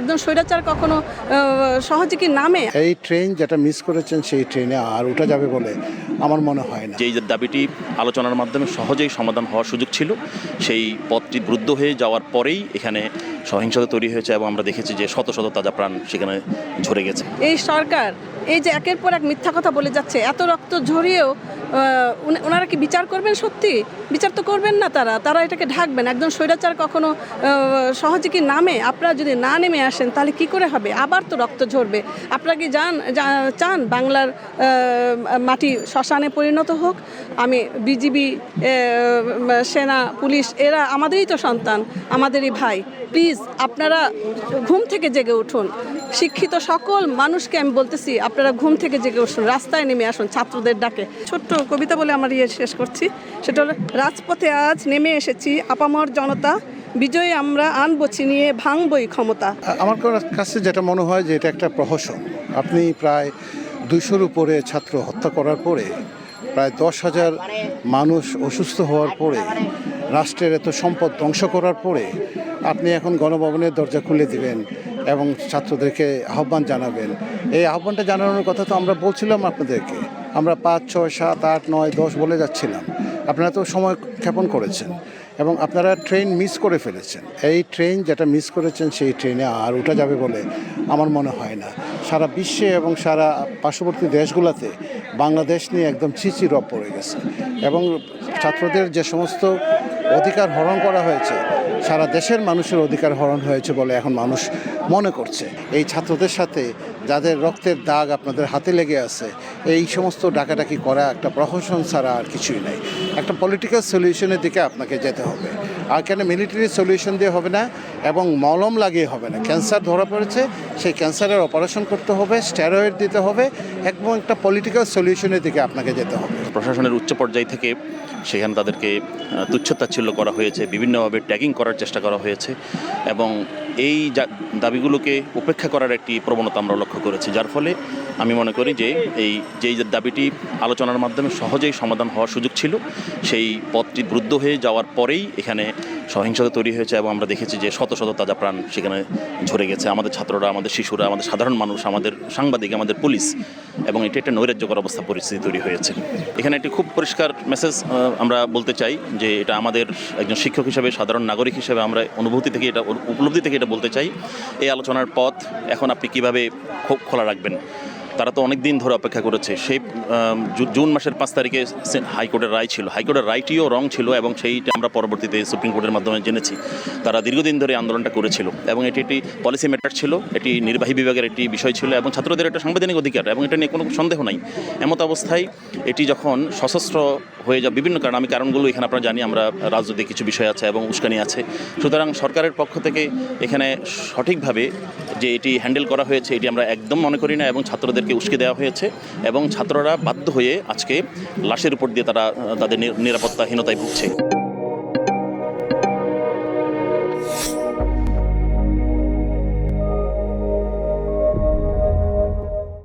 একজন স্বৈরাচার কখনো সহজে কি নামে? এই ট্রেন যেটা মিস করেছেন সেই ট্রেনে আর উঠা যাবে বলে। আমার মনে হয় না। যেই দাবিটি আলোচনার মাধ্যমে সহজেই সমাধান হওয়ার সুযোগ ছিল সেই পথটি রুদ্ধ হয়ে যাওয়ার পরেই এখানে সহিংসতা তৈরি হয়েছে এবং আমরা দেখেছি যে শত শত তাজা প্রাণ সেখানে ঝরে গেছে। এই সরকার এই যে একের পর এক মিথ্যা কথা বলে যাচ্ছে এত রক্ত ঝরিয়েও ওনারা কি বিচার করবেন সত্যি? বিচার তো করবেন না তারা। তারা এটাকে ঢাকবেন। একজন স্বৈরাচার কখনো সহজে কি নামে? আপনারা যদি না নেমে আসেন তাহলে কি করে হবে? আবার তো রক্ত ঝরবে। আপনারা কি জান যা- চান বাংলার মাটি শ্মশানে পরিণত হোক, আমি বিজিবি সেনা, পুলিশ, এরা আমাদেরই তো সন্তান, আমাদেরই ভাই। প্লিজ, আপনারা ঘুম থেকে জেগে উঠুন। শিক্ষিত সকল মানুষকে আমি বলতেছি, আপনারা ঘুম থেকে জেগে উঠুন, রাস্তায় নেমে আসুন ছাত্রদের ডাকে। ছোট্ট কবিতা বলে আমার ইয়ে শেষ করছি। সেটা হলো, রাজপথে আজ নেমে এসেছি, আপামর জনতা, বিজয়ী আমরা আনব ছিনিয়ে, ভাঙবই ক্ষমতা। আমার কাছে যেটা মনে হয় যে এটা একটা প্রহসন। আপনি প্রায় দুইশোর উপরে ছাত্র হত্যা করার পরে প্রায় দশ হাজার মানুষ অসুস্থ হওয়ার পরে, রাষ্ট্রের এত সম্পদ ধ্বংস করার পরে আপনি এখন গণভবনের দরজা খুলে দিবেন এবং ছাত্রদেরকে আহ্বান জানাবেন। এই আহ্বানটা জানানোর কথা তো আমরা বলছিলাম আপনাদেরকে। আমরা পাঁচ, ছয়, সাত, আট, নয়, দশ বলে যাচ্ছিলাম। আপনারা তো সময় ক্ষেপণ করেছেন। এবং আপনারা ট্রেন মিস করে ফেলেছেন। এই ট্রেন যেটা মিস করেছেন, সেই ট্রেনে আর উঠা যাবে বলে আমার মনে হয় না। সারা বিশ্বে এবং সারা পার্শ্ববর্তী দেশগুলোতে বাংলাদেশ নিয়ে একদম চিচি রব পড়ে গেছে। এবং ছাত্রদের যে সমস্ত অধিকার হরণ করা হয়েছে, সারা দেশের মানুষের অধিকার হরণ হয়েছে বলে এখন মানুষ মনে করছে। এই ছাত্রদের সাথে যাদের রক্তের দাগ আপনাদের হাতে লেগে আছে, এই সমস্ত ডাকাডাকি করা একটা প্রহসন ছাড়া আর কিছুই নেই। একটা পলিটিক্যাল সলিউশনের দিকে আপনাকে যেতে হবে। আর কেন মিলিটারি সলিউশন দিয়ে হবে না? এবং মলম লাগিয়ে হবে না। ক্যান্সার ধরা পড়েছে, সেই ক্যান্সারের অপারেশন করতে হবে স্টেরয়েড দিতে হবে এবং একটা পলিটিক্যাল সলিউশনের দিকে আপনাকে যেতে হবে। প্রশাসনের উচ্চ পর্যায় থেকে সেখানে তাদেরকে তুচ্ছতাচ্ছিল্য করা হয়েছে, বিভিন্নভাবে ট্যাগিং করার চেষ্টা করা হয়েছে এবং এই দাবিগুলোকে উপেক্ষা করার একটি প্রবণতা আমরা লক্ষ্য করেছি। যার ফলে আমি মনে করি যে এই যেই যে দাবিটি আলোচনার মাধ্যমে সহজেই সমাধান হওয়ার সুযোগ ছিল, সেই পথটি রুদ্ধ হয়ে যাওয়ার পরেই এখানে সহিংসতা তৈরি হয়েছে এবং আমরা দেখেছি যে শত শত তাজা প্রাণ সেখানে ঝরে গেছে। আমাদের ছাত্ররা, আমাদের শিশুরা, আমাদের সাধারণ মানুষ, আমাদের সাংবাদিক, আমাদের পুলিশ এবং এটা একটা নৈরাজ্যকর অবস্থা পরিস্থিতি তৈরি হয়েছে। এখানে একটি খুব পরিষ্কার মেসেজ আমরা বলতে চাই যে এটা আমাদের একজন শিক্ষক হিসেবে, সাধারণ নাগরিক হিসেবে আমরা অনুভূতি থেকে এটা, উপলব্ধি থেকে এটা বলতে চাই। এই আলোচনার পথ এখন আপনি কীভাবে খোলা রাখবেন? তারা তো অনেক দিন ধরে অপেক্ষা করেছে। সেই জুন মাসের পাঁচ তারিখে হাইকোর্টের রায় ছিল। হাইকোর্টের রায়টিও রং ছিল এবং সেইটা আমরা পরবর্তীতে সুপ্রিম কোর্টের মাধ্যমে জেনেছি। তারা দীর্ঘদিন ধরে আন্দোলনটা করেছিল এবং এটি একটি পলিসি ম্যাটার ছিল, এটি নির্বাহী বিভাগের একটি বিষয় ছিল এবং ছাত্রদের একটা সাংবিধানিক অধিকার এবং এটা নিয়ে কোনো সন্দেহ নাই। এমত অবস্থায় এটি যখন সশস্ত্র হয়ে যাওয়া বিভিন্ন কারণ, আমি কারণগুলো এখানে আপনারা জানি, আমরা রাজনৈতিক কিছু বিষয় আছে এবং উস্কানি আছে। সুতরাং সরকারের পক্ষ থেকে এখানে সঠিকভাবে যে এটি হ্যান্ডেল করা হয়েছে, এটি আমরা একদম মনে করি না এবং ছাত্রদেরকে উস্কে দেওয়া হয়েছে এবং ছাত্ররা বাধ্য হয়ে আজকে লাশের উপর দিয়ে তারা, তাদের নিরাপত্তাহীনতায় ভুগছে।